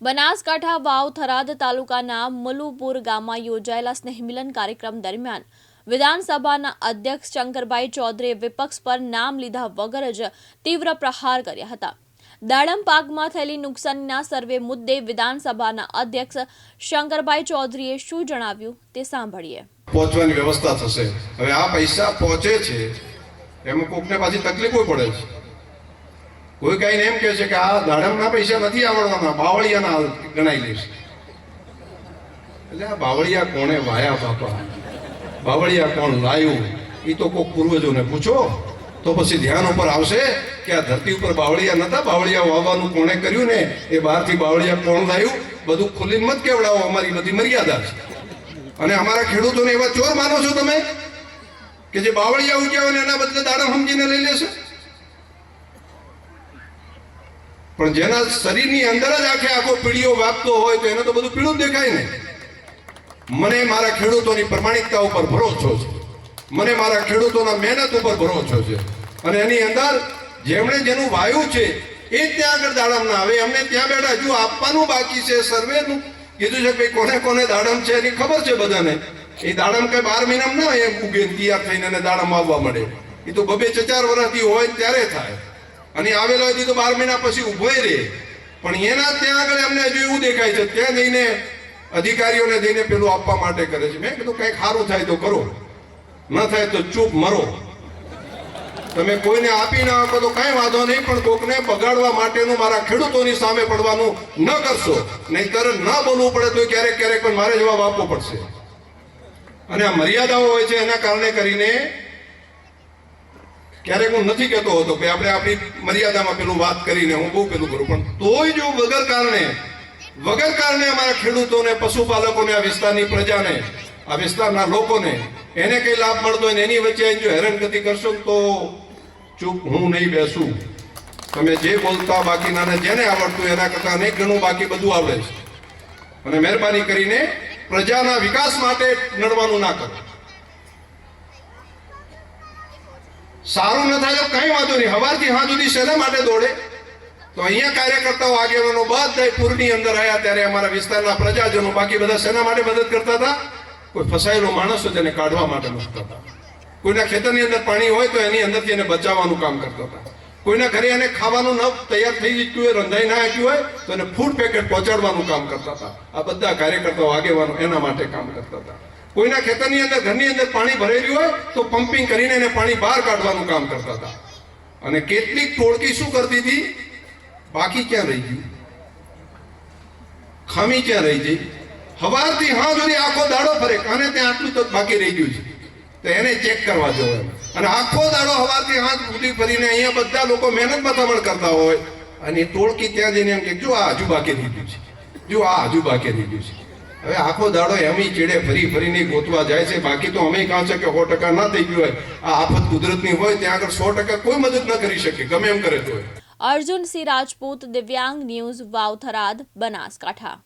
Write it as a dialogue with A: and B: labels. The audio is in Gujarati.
A: બનાસકાંઠા વાવ થરાદ તાલુકાના મલુપુર ગામમાં યોજાયેલા સ્નેહમિલન કાર્યક્રમ દરમિયાન વિધાનસભાના અધ્યક્ષ શંકરભાઈ ચૌધરીએ વિપક્ષ પર નામ લીધા વગર જ તીવ્ર પ્રહાર કર્યા હતા. દાડમ પાકમાં થયેલી નુકસાનીના સર્વે મુદ્દે વિધાનસભાના અધ્યક્ષ શંકરભાઈ ચૌધરીએ શું જણાવ્યું તે સાંભળીએ.
B: પહોંચવાની વ્યવસ્થા થશે. હવે આ પૈસા પહોંચે છે, એમાં કોકને પાછી તકલીફો પડે છે. કોઈ કઈ એમ કહે છે કે આ દાડમના પૈસા નથી આવડવાના, બાવળિયાના ગણાઈ લેશે એટલે આ બાવળિયા કોણે વાયા બાપા? બાવળિયા કોણ લાયું? એ તો કોઈ પૂર્વજોને પૂછો. તો પછી ધ્યાન ઉપર આવશે કે આ ધરતી ઉપર બાવળિયા નતા? બાવળિયા વાવવાનું કોણે કર્યું ને? એ બહારથી બાવળિયા કોણ લાયું? બધું ખુલ્લી મત કેવડાવો? અમારી બધી મર્યાદા છે. અને અમારા ખેડૂતોને એવા ચોર માનો છો તમે? કે જે બાવળિયા ઉગ્યા હોય એના બદલે દાડમ સમજીને લઈ લેશે પણ જેના શરીરની અંદર જ આખે આખો પીળીઓ વાગતો હોય તો એને તો બધું પીળું દેખાય ને. મને મારા ખેડૂતોની પ્રમાણિકતા ઉપર ભરોસો છે. મને મારા ખેડૂતોના મહેનત ઉપર ભરોસો છે. અને એની અંદર જેમણે જેનું વાયુ છે, એ ત્યાં આગળ દાડમ ના આવે. અમને ત્યાં બેઠા હજુ આપવાનું બાકી છે સર્વેનું. કીધું છે કે કોને કોને દાડમ છે એની ખબર છે બધાને? એ દાડમ કઈ બાર મહિનામાં ના એમ ઉગે તૈયાર થઈને દાડમ આવવા મળે એ તો બબે ચાર વર્ષથી હોય ત્યારે થાય. અને આવેલો હજી તો બાર મહિના પછી ઊભો રહે. પણ એના ત્યાં આગળ એમને હજુ એવું દેખાય છે, ત્યાં જઈને અધિકારીઓને જઈને પેલું આપવા માટે કરે છે. મેં કીધું કંઈક સારું થાય તો કરો. ન થાય તો ચૂપ મરો. તમે કોઈને આપી ના આપો તો કઈ વાંધો નહીં, પણ કોકને બગાડવા માટેનું મારા ખેડૂતોની સામે પડવાનું ન કરશો. નહીતર ન બોલવું પડે તો ક્યારેક ક્યારેક પણ મારે જવાબ આપવો પડશે. અને આ મર્યાદાઓ હોય છે, એના કારણે કરીને ક્યારેક હું નથી કહેતો હતો કે આપણે આપણી મર્યાદામાં પેલું વાત કરીને હું બહુ પેલું કરું, પણ તોય જો વગર કારણે વગર કારણે અમારા ખેડૂતોને, પશુપાલકોને, આ વિસ્તારની પ્રજાને, આ વિસ્તારના લોકોને એને કઈ લાભ મળતો હોય એની વચ્ચે જો હેરાનગતિ કરશો તો ચૂપ હું નહીં બેસું. તમે જે બોલતા બાકીના ને જેને આવડતું એના કરતા અનેક ઘણું બાકી બધું આવડે છે. અને મહેરબાની કરીને પ્રજાના વિકાસ માટે નડવાનું ના કરો. સારું ન થાય તો કઈ વાંધો નહીં. હવારથી હા સુધી શેના માટે દોડે? તો અહીંયા કાર્યકર્તાઓ, આગેવાનો બધા પૂરની અંદર આવ્યા ત્યારે અમારા વિસ્તારના પ્રજાજનો બાકી બધા શેના માટે મદદ કરતા હતા? કોઈ ફસાયેલો માણસ હોય તેને કાઢવા માટે મૂકતા હતા. કોઈના ખેતરની અંદર પાણી હોય તો એની અંદરથી એને બચાવવાનું કામ કરતા હતા. કોઈના ઘરે એને ખાવાનું ન તૈયાર થઈ ગયું હોય, રંધાઈ ના આવ્યું હોય, તો એને ફૂડ પેકેટ પહોંચાડવાનું કામ કરતા હતા. આ બધા કાર્યકર્તાઓ, આગેવાનો એના માટે કામ કરતા હતા. કોઈના ખેતરની અંદર, ઘરની અંદર પાણી ભરેલું હોય તો પમ્પિંગ કરીને એને પાણી બહાર કાઢવાનું કામ કરતા હતા. અને કેટલીક ટોળકી શું કરતી હતી? બાકી ક્યાં રહી ગયું? ખામી ક્યાં રહી ગઈ? હવારથી હા સુધી આખો દાડો ફરે અને ત્યાં આટલું તો બાકી રહી ગયું છે? તો એને ચેક કરવા જવો અને આખો દાડો હવારથી હાથ સુધી ફરીને અહીંયા બધા લોકો મહેનત બતાવણ કરતા હોય. અને ટોળકી ત્યાં જઈને એમ કે, જો આ હજુ બાકી રહી ગયું છે. જો આ હજુ બાકી રહી ગયું છે. હવે આખો દાડો એમ ચેડે ફરી ફરીને ગોતવા જાય છે. બાકી તો અમે કહો છે કે સો ટકા ના થઈ ગયું હોય. આ આફત કુદરતની હોય ત્યાં આગળ સો ટકા કોઈ મદદ ન કરી શકે. ગમે એમ કરે તો
A: અર્જુન સિંહ રાજપૂત, દિવ્યાંગ ન્યૂઝ વાવ થરાદ બનાસકાંઠા.